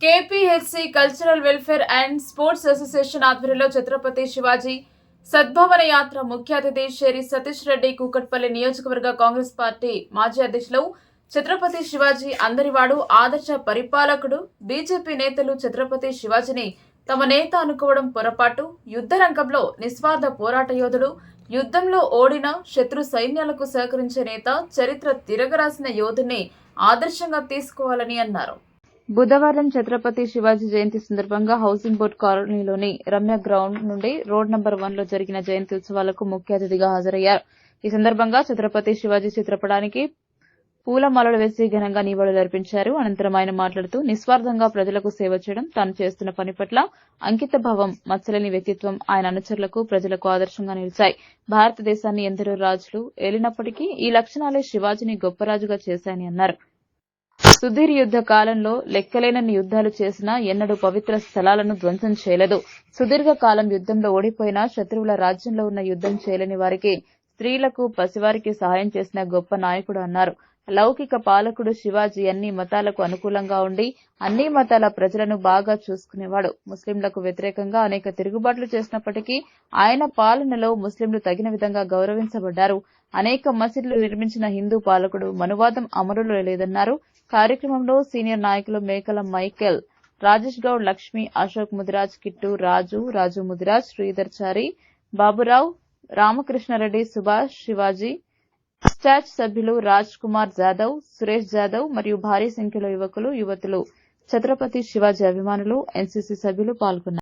KPHC cultural welfare and sports association ఆధ్వర్యంలో ఛత్రపతి శివాజీ సద్భావన యాత్ర ముఖ్య అతిథి షేరి సతీష్ రెడ్డి కూకట్పల్లి నియోజకవర్గ కాంగ్రెస్ పార్టీ మాజీ అధ్యక్షులు ఛత్రపతి శివాజీ అందరివాడు ఆదర్శ పరిపాలకుడు బీజేపీ నేతలు ఛత్రపతి శివాజీని తమ నేత అనుకోవడం పొరపాటు యుద్ధ రంగంలో నిస్వార్థ పోరాట యోధుడు యుద్ధంలో ఓడిన శత్రు సైన్యాలకు సహకరించే నేత చరిత్ర తిరగరాసిన యోధుని ఆదర్శంగా తీసుకోవాలని అన్నారు. బుధవారం ఛత్రపతి శివాజీ జయంతి సందర్భంగా హౌసింగ్ బోర్డ్ కాలనీలోని రమ్య గ్రౌండ్ నుండి రోడ్ నంబర్ వన్లో జరిగిన జయంతి ఉత్సవాలకు ముఖ్య అతిథిగా హాజరయ్యారు. ఈ సందర్భంగా ఛత్రపతి శివాజీ చిత్రపటానికి పూలమాలలు వేసి ఘనంగా నివాళులర్పించారు అనంతరం ఆయన మాట్లాడుతూ నిస్వార్థంగా ప్రజలకు సేవ చేయడం తాను చేస్తున్న పని పట్ల అంకిత భావం మచ్చలేని వ్యక్తిత్వం ఆయన అనుచరులకు ప్రజలకు ఆదర్శంగా నిలిచాయి. భారతదేశాన్ని ఎందరో రాజులు ఏలినప్పటికీ ఈ లక్షణాలే శివాజీని గొప్ప రాజుగా చేశాయని అన్నారు. సుధీర్ యుద్ధ కాలంలో లెక్కలేనన్ని యుద్ధాలు చేసినా ఎన్నడూ పవిత్ర స్థలాలను ధ్వంసం చేయలేదు. సుదీర్ఘ కాలం యుద్ధంలో ఓడిపోయిన శత్రువుల రాజ్యంలో ఉన్న యుద్ధం చేయలేని వారికి స్త్రీలకు పసివారికి సహాయం చేసిన గొప్ప నాయకుడు అన్నారు. లౌకిక పాలకుడు శివాజీ అన్ని మతాలకు అనుకూలంగా ఉండి అన్ని మతాల ప్రజలను బాగా చూసుకునేవాడు. ముస్లింలకు వ్యతిరేకంగా అనేక తిరుగుబాట్లు చేసినప్పటికీ ఆయన పాలనలో ముస్లింలు తగిన విధంగా గౌరవించబడ్డారు. అనేక మసీదులు నిర్మించిన హిందూ పాలకుడు మనువాదం అమలులో లేదన్నారు. కార్యక్రమంలో సీనియర్ నాయకులు మేకల మైకెల్ రాజేష్ గౌడ్ లక్ష్మి అశోక్ ముదిరాజ్ కిట్టు రాజు రాజు ముదిరాజ్ శ్రీధర్ చారి బాబురావు రామకృష్ణారెడ్డి సుభాష్ శివాజీ స్టాచ్ సభ్యులు రాజ్ కుమార్ జాదవ్ సురేష్ జాదవ్ మరియు భారీ సంఖ్యలో యువకులు యువతులు. ఛత్రపతి శివాజీ అభిమానులు ఎన్సీసీ సభ్యులు పాల్గొన్నారు.